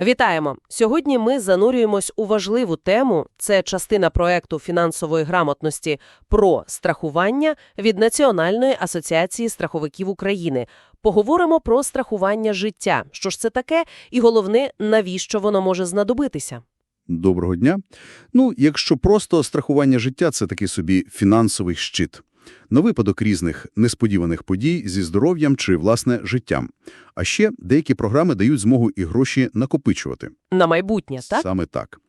Вітаємо! Сьогодні ми занурюємось у важливу тему. Це частина проекту фінансової грамотності про страхування від Національної асоціації страховиків України. Поговоримо про страхування життя. Що ж це таке? І головне, навіщо воно може знадобитися? Доброго дня. Ну, якщо просто страхування життя – це такий собі фінансовий щит. На випадок різних несподіваних подій зі здоров'ям чи, власне, життям. А ще деякі програми дають змогу і гроші накопичувати. На майбутнє, так? Саме так.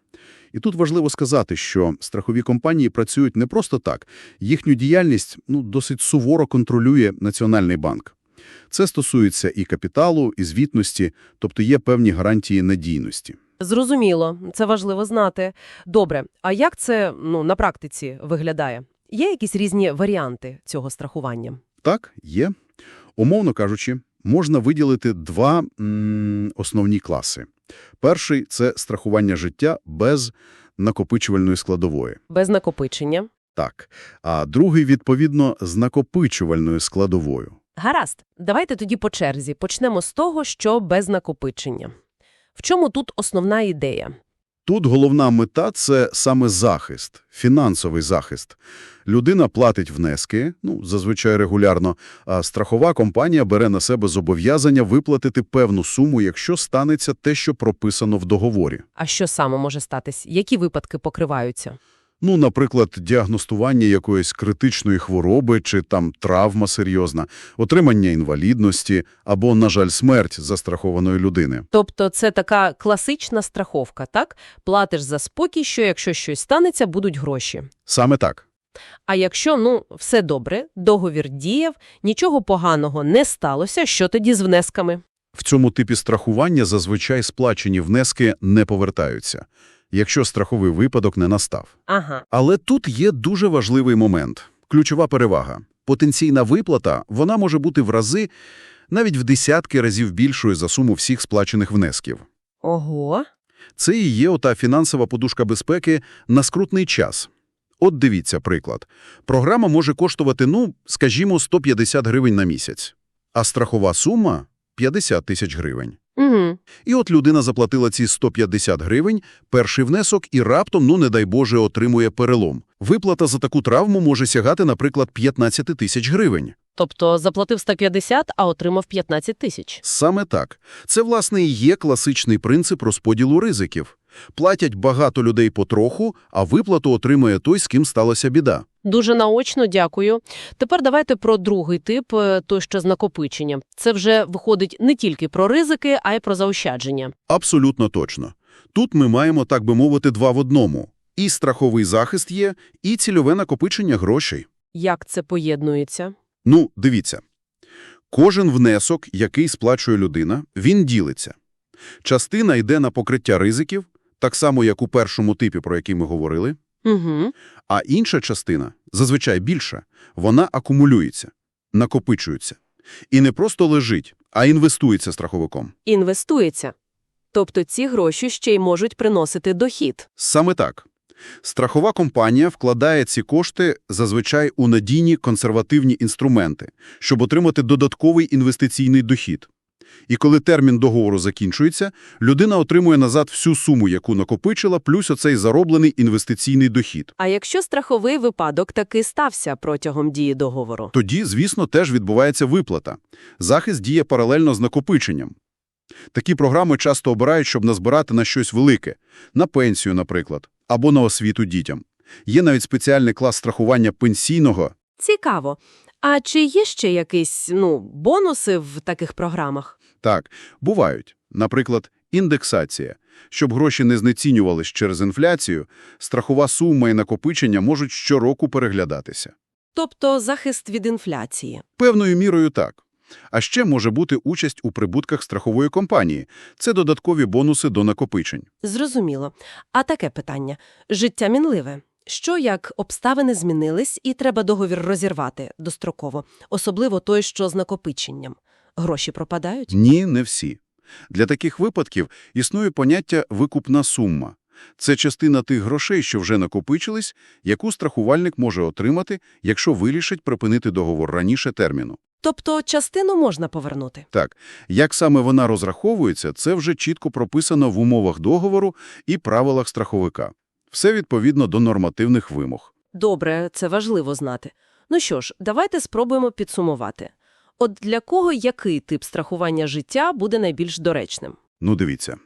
І тут важливо сказати, що страхові компанії працюють не просто так. Їхню діяльність ну, досить суворо контролює Національний банк. Це стосується і капіталу, і звітності, тобто є певні гарантії надійності. Зрозуміло, це важливо знати. Добре, а як це ну, на практиці виглядає? Є якісь різні варіанти цього страхування? Так, є. Умовно кажучи, можна виділити два м, основні класи. Перший – це страхування життя без накопичувальної складової. Без накопичення? Так. А другий, відповідно, з накопичувальною складовою. Гаразд, давайте тоді по черзі. Почнемо з того, що без накопичення. В чому тут основна ідея? Тут головна мета – це саме захист, фінансовий захист. Людина платить внески, ну, зазвичай регулярно, а страхова компанія бере на себе зобов'язання виплатити певну суму, якщо станеться те, що прописано в договорі. А що саме може статись? Які випадки покриваються? Ну, наприклад, діагностування якоїсь критичної хвороби чи там травма серйозна, отримання інвалідності або, на жаль, смерть застрахованої людини. Тобто це така класична страховка, так? Платиш за спокій, що якщо щось станеться, будуть гроші. Саме так. А якщо, ну, все добре, договір діяв, нічого поганого не сталося, що тоді з внесками? В цьому типі страхування зазвичай сплачені внески не повертаються, якщо страховий випадок не настав. Ага. Але тут є дуже важливий момент. Ключова перевага. Потенційна виплата, вона може бути в рази, навіть в десятки разів більшою за суму всіх сплачених внесків. Ого. Це і є ота фінансова подушка безпеки на скрутний час. От дивіться приклад. Програма може коштувати, ну, скажімо, 150 гривень на місяць, а страхова сума – 50 тисяч гривень. Угу. І от людина заплатила ці 150 гривень, перший внесок і раптом, ну не дай Боже, отримує перелом. Виплата за таку травму може сягати, наприклад, 15 тисяч гривень. Тобто заплатив 150, а отримав 15 тисяч. Саме так. Це, власне, і є класичний принцип розподілу ризиків. Платять багато людей потроху, а виплату отримує той, з ким сталася біда. Дуже наочно, дякую. Тепер давайте про другий тип, е, той, що з накопиченням. Це вже виходить не тільки про ризики, а й про заощадження. Абсолютно точно. Тут ми маємо, так би мовити, два в одному. І страховий захист є, і цільове накопичення грошей. Як це поєднується? Ну, дивіться. Кожен внесок, який сплачує людина, він ділиться. Частина йде на покриття ризиків, так само, як у першому типі, про який ми говорили, Угу. а інша частина, зазвичай більша, вона акумулюється, накопичується. І не просто лежить, а інвестується страховиком. Інвестується. Тобто ці гроші ще й можуть приносити дохід. Саме так. Страхова компанія вкладає ці кошти зазвичай у надійні консервативні інструменти, щоб отримати додатковий інвестиційний дохід. І коли термін договору закінчується, людина отримує назад всю суму, яку накопичила, плюс оцей зароблений інвестиційний дохід. А якщо страховий випадок таки стався протягом дії договору? Тоді, звісно, теж відбувається виплата. Захист діє паралельно з накопиченням. Такі програми часто обирають, щоб назбирати на щось велике – на пенсію, наприклад, або на освіту дітям. Є навіть спеціальний клас страхування пенсійного. Цікаво. А чи є ще якісь, ну, бонуси в таких програмах? Так, бувають. Наприклад, індексація. Щоб гроші не знецінювались через інфляцію, страхова сума і накопичення можуть щороку переглядатися. Тобто захист від інфляції. Певною мірою так. А ще може бути участь у прибутках страхової компанії. Це додаткові бонуси до накопичень. Зрозуміло. А таке питання. Життя мінливе. Що як обставини змінились і треба договір розірвати достроково, особливо той, що з накопиченням? Гроші пропадають? Ні, не всі. Для таких випадків існує поняття «викупна сума». Це частина тих грошей, що вже накопичились, яку страхувальник може отримати, якщо вирішить припинити договор раніше терміну. Тобто частину можна повернути? Так, як саме вона розраховується, це вже чітко прописано в умовах договору і правилах страховика. Все відповідно до нормативних вимог. Добре, це важливо знати. Ну що ж, давайте спробуємо підсумувати. От для кого який тип страхування життя буде найбільш доречним? Ну, дивіться.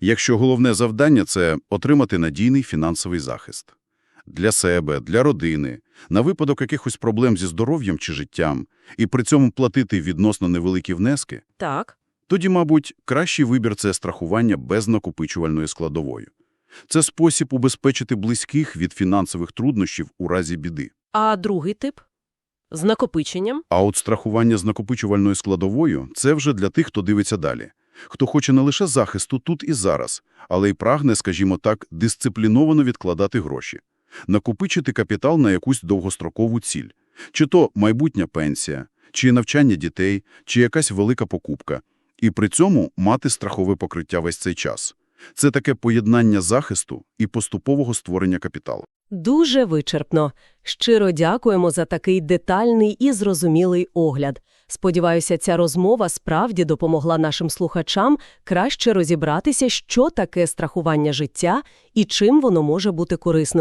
Якщо головне завдання – це отримати надійний фінансовий захист. Для себе, для родини, на випадок якихось проблем зі здоров'ям чи життям, і при цьому платити відносно невеликі внески, Так. тоді, мабуть, кращий вибір – це страхування без накопичувальної складової. Це спосіб убезпечити близьких від фінансових труднощів у разі біди. А другий тип? З накопиченням? А от страхування з накопичувальною складовою – це вже для тих, хто дивиться далі. Хто хоче не лише захисту тут і зараз, але й прагне, скажімо так, дисципліновано відкладати гроші. Накопичити капітал на якусь довгострокову ціль. Чи то майбутня пенсія, чи навчання дітей, чи якась велика покупка. І при цьому мати страхове покриття весь цей час. Це таке поєднання захисту і поступового створення капіталу. Дуже вичерпно. Щиро дякуємо за такий детальний і зрозумілий огляд. Сподіваюся, ця розмова справді допомогла нашим слухачам краще розібратися, що таке страхування життя і чим воно може бути корисним.